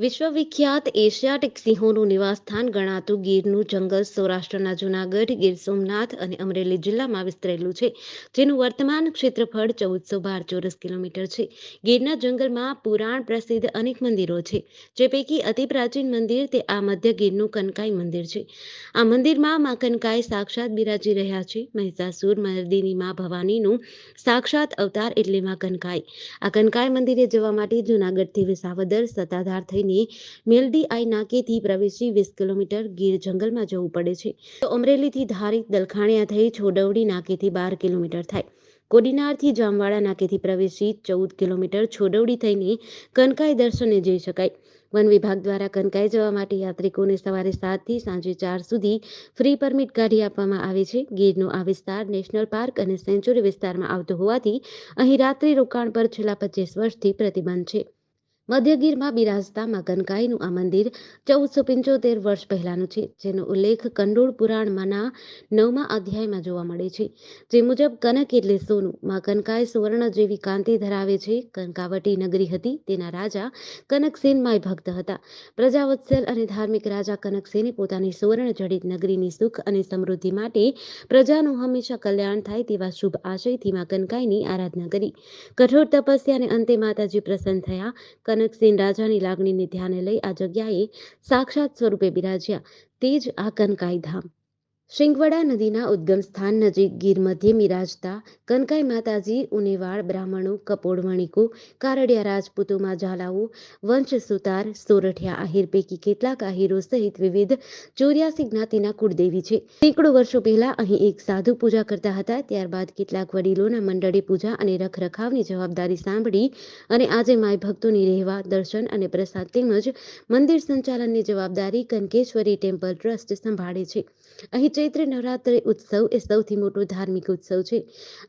વિશ્વવિખ્યાત Asiatic સિંહોનું નિવાસસ્થાન ગણાતું ગીરનું જંગલ સૌરાષ્ટ્રના જૂનાગઢ, ગીર સોમનાથ અને અમરેલી જિલ્લામાં વિસ્તરેલું છે, જેનું વર્તમાન ક્ષેત્રફળ ચૌદસો બાર ચોરસ કિલોમીટર છે. ગીરના જંગલમાં પુરાણ પ્રસિદ્ધ અનેક મંદિરો છે, જે પૈકી અતિ પ્રાચીન મંદિર તે આ મધ્ય ગીરનું કનકાઈ મંદિર છે. આ મંદિરમાં મા કનકાઈ સાક્ષાત બિરાજી રહ્યા છે, મહિષાસુર, મર્દિની મા ભવાનીનું સાક્ષાત અવતાર એટલે મા કનકાઈ. આ કનકાઈ મંદિરે જવા માટે જૂનાગઢથી વિસાવદર સત્તાધાર થઈને મેલડી આઈ નાકેથી પ્રવેશી વીસ કિલોમીટર ગીર જંગલમાં જવું પડે છે. તો અમરેલીથી ધારી દલખાણિયા થઈ છોડવડી નાકેથી બાર કિલોમીટર થાય. કોડીનારથી જામવાડા નાકેથી પ્રવેશી ચૌદ કિલોમીટર છોડવડી થઈને કનકાઈ દર્શને જઈ શકાય. વન વિભાગ દ્વારા કનકાઈ જવા માટે યાત્રિકોને સવારે સાતથી સાંજે ચાર સુધી ફ્રી પરમિટ કાઢી આપવામાં આવે છે. ગીરનો આ વિસ્તાર નેશનલ પાર્ક અને સેન્ચુરી વિસ્તારમાં આવતો હોવાથી અહીં રાત્રિ રોકાણ પર છેલ્લા પચીસ વર્ષથી પ્રતિબંધ છે. મધ્ય ગીરમાં બિરાજતા મા આ મંદિર ચૌદસો પંચોતેર વર્ષ પહેલાંનું છે, જેનો ઉલ્લેખ કંડોળ પુરાણમાંના નવમા અધ્યાયમાં જોવા મળે છે. જે મુજબ, કનક એટલે સોનું. મા સુવર્ણ જેવી કાંતિ ધરાવે છે. કંકાવટી નગરી હતી. તેના રાજા કનકસેન માય ભક્ત હતા. પ્રજાવત્સલ અને ધાર્મિક રાજા કનકસેને પોતાની સુવર્ણ જડિત નગરીની સુખ અને સમૃદ્ધિ માટે પ્રજાનું હંમેશા કલ્યાણ થાય તેવા શુભ આશયથી મા કનકાઈની આરાધના કરી. કઠોર તપસ્યાને અંતે માતાજી પ્રસન્ન થયા. કનકસેન રાજાની લાગણીને ધ્યાને લઈ આ જગ્યાએ સાક્ષાત સ્વરૂપે બિરાજ્યા. તે જ આ કનકાઈ ધામ. શિંગવડા નદીના ઉદ્ગમ સ્થાન નજીક ગીર મધ્ય મિરાજતા, કનકાઈ માતાજી, ઉનેવાળ, બ્રાહ્મણો કપોળ વણિકો કારડિયા રાજપૂતોમાં ઝાલાઓ વંશ સુતાર સોરઠિયા આહિર પૈકી કેટલાક આહિરો સહિત વિવિધ ચોર્યાસી જ્ઞાતિના કુળદેવી છે. સેંકડો વર્ષો પહેલા અહીં એક સાધુ પૂજા કરતા હતા, ત્યારબાદ કેટલાક વડીલોના મંડળે પૂજા અને રખરખાવની જવાબદારી સાંભળી અને આજે માય ભક્તોની રહેવા, દર્શન અને પ્રસાદ તેમજ મંદિર સંચાલનની જવાબદારી કનકેશ્વરી ટેમ્પલ ટ્રસ્ટ સંભાળે છે. અહીં ચૈત્ર નવરાત્રિ ઉત્સવ એ સૌથી મોટો ધાર્મિક ઉત્સવ છે.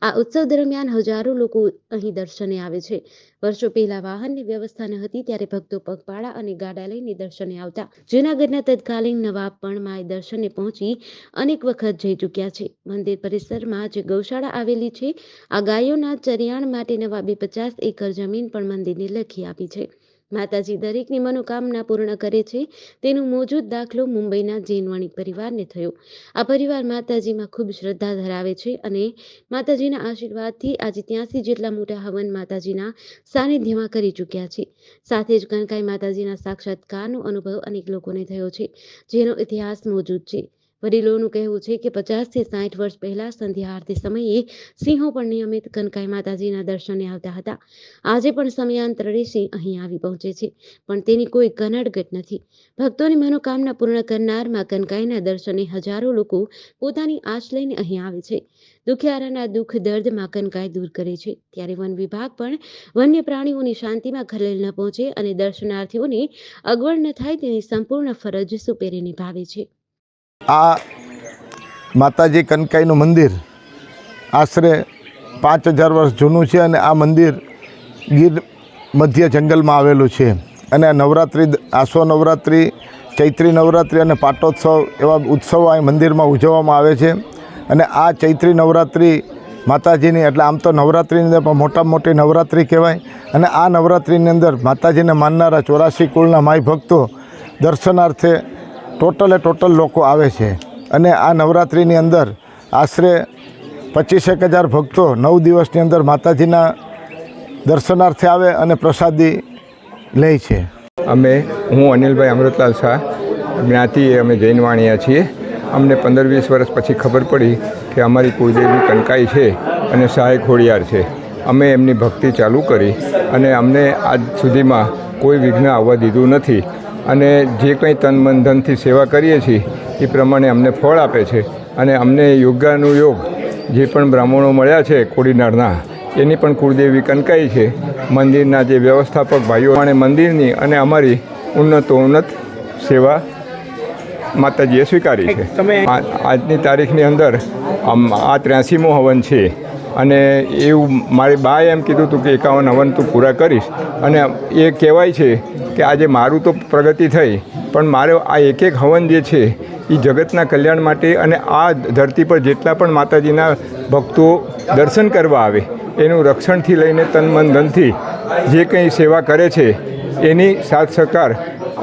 આ ઉત્સવ દરમિયાન હજારો લોકો અહીં દર્શને આવે છે. વર્ષો પહેલા વાહનની વ્યવસ્થા ન હતી ત્યારે ભક્તો પગપાળા અને ગાડા લઈને દર્શને આવતા. જૂનાગઢના તત્કાલીન નવાબ પણ માય દર્શને પહોંચી અનેક વખત જઈ ચૂક્યા છે. મંદિર પરિસરમાં જે ગૌશાળા આવેલી છે. આ ગાયોના ચરિયાણ માટે નવાબે પચાસ એકર જમીન પણ મંદિરને લખી આપી છે. માતાજી દરેકની મનોકામના પૂર્ણ કરે છે. તેનું મોજૂદ દાખલો મુંબઈના જૈનવાણી પરિવારને થયો. આ પરિવાર માતાજીમાં ખૂબ શ્રદ્ધા ધરાવે છે અને માતાજીના આશીર્વાદથી આજે ત્યાંસી જેટલા મોટા હવન માતાજીના સાનિધ્યમાં કરી ચૂક્યા છે. સાથે જ કનકાઈ માતાજીના સાક્ષાત્કારનો અનુભવ અનેક લોકોને થયો છે, જેનો ઇતિહાસ મોજૂદ છે. વડીલોનું કહેવું છે કે પચાસથી સાઠ વર્ષ પહેલા સંધ્યા આરતી સમયે સિંહો પણ નિયમિત કનકાઈ માતાજીના દર્શને આવતા હતા. આજે પણ સમયાંતરે સિંહ અહીં આવી પહોંચે છે, પણ તેની કોઈ કનડગટ નથી. ભક્તોની મનોકામના પૂર્ણ કરનારમાં કનકાઈના દર્શને હજારો લોકો પોતાની આશ લઈને અહીં આવે છે. દુખિયારાના દુઃખ દર્દમાં કનકાઈ દૂર કરે છે. ત્યારે વન વિભાગ પણ વન્ય પ્રાણીઓની શાંતિમાં ખલેલ ન પહોંચે અને દર્શનાર્થીઓને અગવડ ન થાય તેની સંપૂર્ણ ફરજ સુપેરે નિભાવે છે. આ માતાજી કનકાઈનું મંદિર આશરે પાંચ હજાર વર્ષ જૂનું છે અને આ મંદિર ગીર મધ્ય જંગલમાં આવેલું છે. અને નવરાત્રિ આસો નવરાત્રિ ચૈત્રી નવરાત્રિ અને પાટોત્સવ એવા ઉત્સવો આ મંદિરમાં ઉજવવામાં આવે છે. અને આ ચૈત્રી નવરાત્રિ માતાજીની, એટલે આમ તો નવરાત્રિની અંદર પણ મોટામાં મોટી નવરાત્રિ કહેવાય. અને આ નવરાત્રિની અંદર માતાજીને માનનારા ચોરાસી કુળના માય ભક્તો દર્શનાર્થે ટોટલે ટોટલ લોકો આવે છે. અને આ નવરાત્રિની અંદર આશરે પચીસેક હજાર ભક્તો નવ દિવસની અંદર માતાજીના દર્શનાર્થે આવે અને પ્રસાદી લે છે. અમે, હું અનિલભાઈ અમૃતલાલ શાહ, જ્ઞાતિ અમે જૈન વાણિયા છીએ. અમને પંદર વીસ વર્ષ પછી ખબર પડી કે અમારી કુળદેવી કનકાઈ છે અને સહાય ખોડિયાર છે. અમે એમની ભક્તિ ચાલુ કરી અને અમને આજ સુધીમાં કોઈ વિઘ્ન આવવા દીધું નથી. અને જે કંઈ તન મન ધનથી સેવા કરીએ છીએ એ પ્રમાણે અમને ફળ આપે છે. અને અમને યોગાનુયોગ જે પણ બ્રાહ્મણો મળ્યા છે કોડીનારના એની પણ કુળદેવી કનકાઈ છે. મંદિરના જે વ્યવસ્થાપક ભાઈઓ અને મંદિરની અને અમારી ઉન્નતોન્નત સેવા માતાજીએ સ્વીકારી છે. આજની તારીખની અંદર આ ત્ર્યાસીમો હવન છે. અને એવું મારી બાએ એમ કીધું હતું કે એકાવન હવન તું પૂરા કરીશ. અને એ કહેવાય છે કે આજે મારું તો પ્રગતિ થઈ, પણ મારે આ એક એક હવન જે છે એ જગતના કલ્યાણ માટે અને આ ધરતી પર જેટલા પણ માતાજીના ભક્તો દર્શન કરવા આવે, એનું રક્ષણથી લઈને તન મન ધનથી જે કંઈ સેવા કરે છે, એની સાથ સહકાર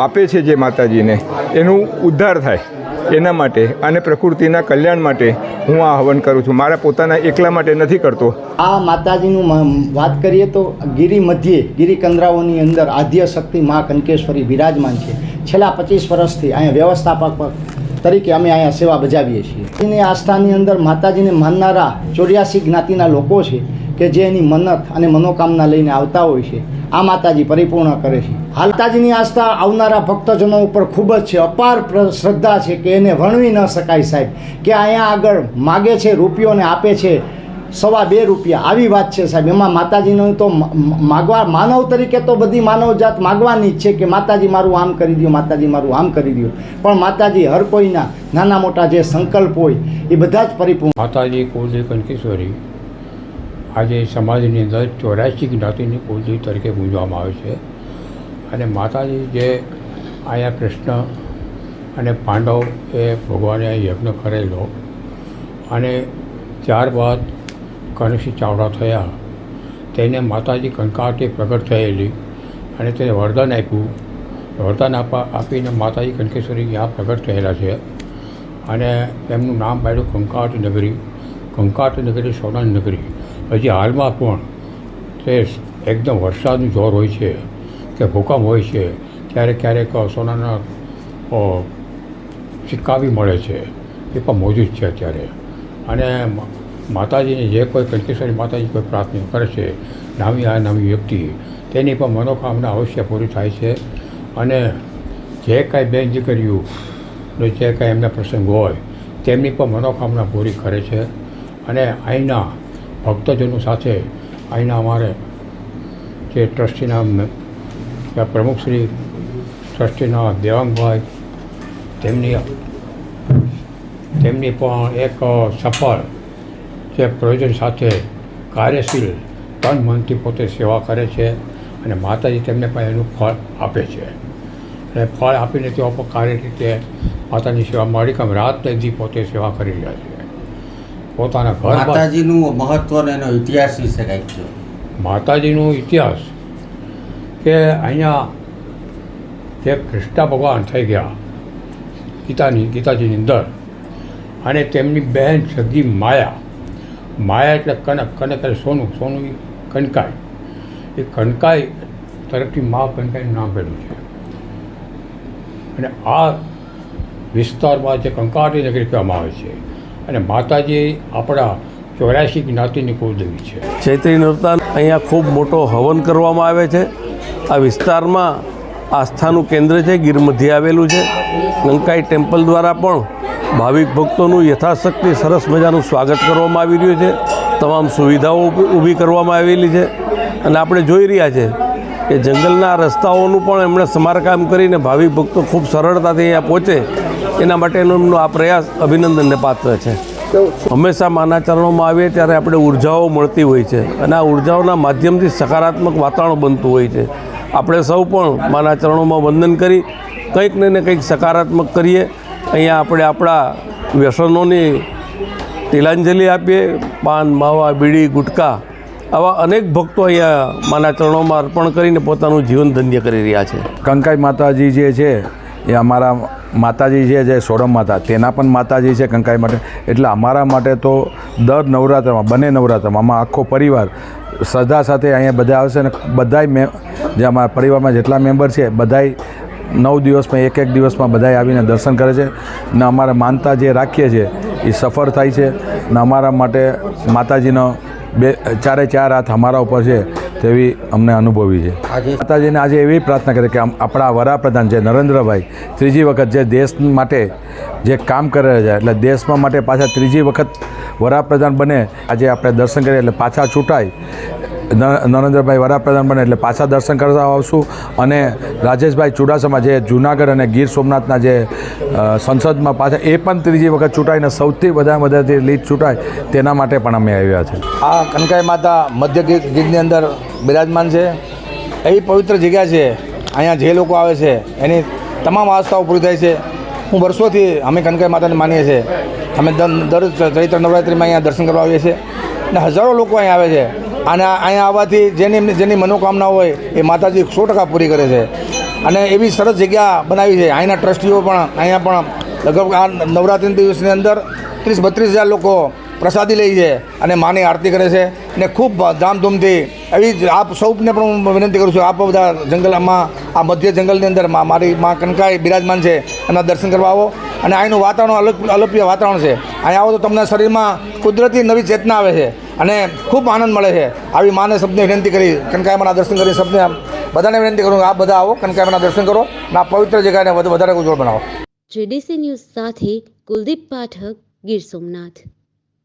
આપે છે જે માતાજીને, એનું ઉદ્ધાર થાય. એના માટે અને પ્રકૃતિના કલ્યાણ માટે હું આ હવન કરું છું. મારા પોતાના એકલા માટે નથી કરતો. આ માતાજીનું વાત કરીએ તો ગિરી મધ્યે ગિરિકંદરાઓની અંદર આદ્ય શક્તિ મા કનકેશ્વરી બિરાજમાન છે. છેલ્લા પચીસ વર્ષથી અહીંયા વ્યવસ્થાપક તરીકે અમે અહીંયા સેવા બજાવીએ છીએ. એની આસ્થાની અંદર માતાજીને માનનારા ચોર્યાસી જ્ઞાતિના લોકો છે. કે જે એની મન્નત અને મનોકામના લઈને આવતા હોય છે, આ માતાજી પરિપૂર્ણ કરે છે. હાલતાજીની આસ્થા આવનારા ભક્તજનો ઉપર ખૂબ જ છે. અપાર પ્ર- શ્રદ્ધા છે કે એને વર્ણવી ન શકાય સાહેબ. કે અહીંયા આગળ માગે છે, રૂપિયોને આપે છે, સવા બે રૂપિયા. આવી વાત છે સાહેબ. એમાં માતાજીનું તો માગવા, માનવ તરીકે તો બધી માનવજાત માગવાની જ છે કે માતાજી મારું આમ કરી દો માતાજી મારું આમ કરી દો પણ માતાજી હર કોઈના નાના મોટા જે સંકલ્પ હોય, એ બધા જ પરિપૂર્ણ. માતાજી કુલદેવ કનકેશ્વરી આજે સમાજની અંદર ચોર્યાસી જ્ઞાતિની કુલદેવ તરીકે પૂજવામાં આવે છે. અને માતાજી જે અહીંયા કૃષ્ણ અને પાંડવ એ ભગવાને યજ્ઞ કરેલો અને ત્યારબાદ કનસી ચાવડા થયા. તેને માતાજી કંકાવતી પ્રગટ થયેલી અને તેને વરદાન આપ્યું. વરદાન આપવા આપીને માતાજી કનકેશ્વરી ત્યાં પ્રગટ થયેલા છે. અને એમનું નામ પાડ્યું કંકાવતી નગરી. કંકાવતી નગરી સોનાની નગરી. હજી હાલમાં પણ તે એકદમ વરસાદનું જોર હોય છે કે ભૂકંપ હોય છે, ક્યારેક ક્યારેક સોનાના સિક્કા બી મળે છે. એ પણ મોજૂદ છે અત્યારે. અને માતાજીની જે કોઈ કંકેશ્વરી માતાજી કોઈ પ્રાર્થના કરે છે, નામી આ નામી વ્યક્તિ, તેની પણ મનોકામના અવશ્ય પૂરી થાય છે. અને જે કાંઈ બેન દીકરીઓ ને જે કાંઈ એમના પ્રસંગ હોય, તેમની પણ મનોકામના પૂરી કરે છે. અને અહીંના ભક્તજનો સાથે અહીંના અમારે જે ટ્રસ્ટીના પ્રમુખશ્રી પ્રમુખ શ્રી ટ્રસ્ટીના દેવાંગભાઈ, તેમની તેમની પણ એક સફળ જે પ્રયોજન સાથે કાર્યશીલ તન મનથી પોતે સેવા કરે છે અને માતાજી તેમને પણ એનું ફળ આપે છે. અને ફળ આપીને તેઓ પણ કાર્ય રીતે માતાની સેવા મળી કમ રાત દી પોતે સેવા કરી રહ્યા છે. પોતાના ઘર માતાજીનું મહત્વનો એનો ઇતિહાસ વિશે કંઈક છે. માતાજીનો ઇતિહાસ કે અહીંયા જે કૃષ્ણ ભગવાન થઈ ગયા ગીતાની ગીતાજીની અંદર. અને તેમની બહેન સગી માયા. માયા એટલે કનક કનક એટલે સોનું સોનું કનકાઈ. એ કનકાઈ તરફથી મા કનકાઈનું નામ પેલું છે. અને આ વિસ્તારમાં જે કંકાટી નગરી કહેવામાં આવે છે અને માતાજી આપણા ચોર્યાસી જ્ઞાતિની કુળદેવી છે. ચૈત્રી નવતાન અહીંયા ખૂબ મોટો હવન કરવામાં આવે છે. આ વિસ્તારમાં આસ્થાનું કેન્દ્ર છે ગીર મધ્યે આવેલું છે. કંકાઈ ટેમ્પલ દ્વારા પણ ભાવિક ભક્તોનું યથાશક્તિ સરસ મજાનું સ્વાગત કરવામાં આવી રહ્યું છે. તમામ સુવિધાઓ ઊભી કરવામાં આવેલી છે. અને આપણે જોઈ રહ્યા છે કે જંગલના રસ્તાઓનું પણ એમણે સમારકામ કરીને ભાવિક ભક્તો ખૂબ સરળતાથી અહીંયા પહોંચે. એના માટેનો એમનો આ પ્રયાસ અભિનંદનને પાત્ર છે. હંમેશા માના ચરણોમાં આવીએ ત્યારે આપણે ઉર્જાઓ મળતી હોય છે અને આ ઉર્જાઓના માધ્યમથી સકારાત્મક વાતાવરણ બનતું હોય છે. આપણે સૌ પણ માના ચરણોમાં વંદન કરી કંઈક ને કંઈક સકારાત્મક કરીએ. અહીંયા આપણે આપણા વ્યસનોની તિલાંજલિ આપીએ, પાન, માવા, બીડી, ગુટકા આવા અનેક ભક્તો અહીંયા માના ચરણોમાં અર્પણ કરીને પોતાનું જીવન ધન્ય કરી રહ્યા છે. કંકાઈ માતાજી જે છે, એ અમારા માતાજી છે જે સોડમ માતા, તેના પણ માતાજી છે કંકાઈ માટે. એટલે અમારા માટે તો દર નવરાત્રમાં, બંને નવરાત્રમાં આમાં આખો પરિવાર શ્રદ્ધા સાથે અહીંયા બધા આવશે અને બધાય મે જે અમારા પરિવારમાં જેટલા મેમ્બર છે, બધાય નવ દિવસમાં, એક એક દિવસમાં બધાય આવીને દર્શન કરે છે. ને અમારે માનતા જે રાખીએ છીએ, એ સફળ થાય છે. ને અમારા માટે માતાજીનો બે ચારે ચાર હાથ અમારા ઉપર છે. તેવી અમને અનુભવી છે. માતાજીને આજે એવી પ્રાર્થના કરી કે આપણા વડાપ્રધાન છે નરેન્દ્રભાઈ ત્રીજી વખત જે દેશ માટે જે કામ કરે છે એટલે દેશમાં માટે પાછા ત્રીજી વખત વડાપ્રધાન બને. આજે આપણે દર્શન કરીએ એટલે પાછા છૂટાય. નરેન્દ્રભાઈ વડાપ્રધાન બને એટલે પાછા દર્શન કરવા આવશું. અને રાજેશભાઈ ચુડાસમા જે જુનાગઢ અને ગીર સોમનાથના જે સંસદમાં પાછા, એ પણ ત્રીજી વખત ચૂંટાઈને સૌથી વધારે વધારે લીડ ચૂંટાય, તેના માટે પણ અમે આવ્યા છે. આ કનકાઈ માતા મધ્ય ગીર ગીરની અંદર બિરાજમાન છે. એવી પવિત્ર જગ્યા છે. અહીંયા જે લોકો આવે છે, એની તમામ આસ્થાઓ પૂરી થાય છે. હું વર્ષોથી અમે કનકાઈ માતાને માનીએ છીએ. અમે દર ચૈત્ર નવરાત્રિમાં અહીંયા દર્શન કરવા આવીએ છીએ. અને હજારો લોકો અહીંયા આવે છે. અને અહીંયા આવવાથી જેની જેની મનોકામના હોય એ માતાજી સો ટકા પૂરી કરે છે. અને એવી સરસ જગ્યા બનાવી છે. અહીંના ટ્રસ્ટીઓ પણ અહીંયા પણ લગભગ આ નવરાત્રિના દિવસની અંદર ત્રીસ બત્રીસ હજાર લોકો પ્રસાદી લે છે અને માની આરતી કરે છે. અને ખૂબ ધામધૂમથી એવી જ આપ સૌને પણ હું વિનંતી કરું છું, આપ બધા જંગલમાં, આ મધ્ય જંગલની અંદર મારી મા કનકાઈ બિરાજમાન છે. એના દર્શન કરવા આવો. અને અહીંનું વાતાવરણ અલગ અલભ્ય વાતાવરણ છે. અહીંયા આવો તો તમને શરીરમાં કુદરતી નવી ચેતના આવે છે. અને ખૂબ આનંદ મળે છે. આવી માને સબને વિનંતી કરી, કનકાયમાના દર્શન કરી સબને બધાને વિનંતી કરું આ બધા આવો, કનકાયમાના દર્શન કરો અને આ પવિત્ર જગ્યાને વધુ વધારે ઉજ્જવળ બનાવો. જેડીસી ન્યૂઝ સાથે કુલદીપ પાઠક ગીર સોમનાથ.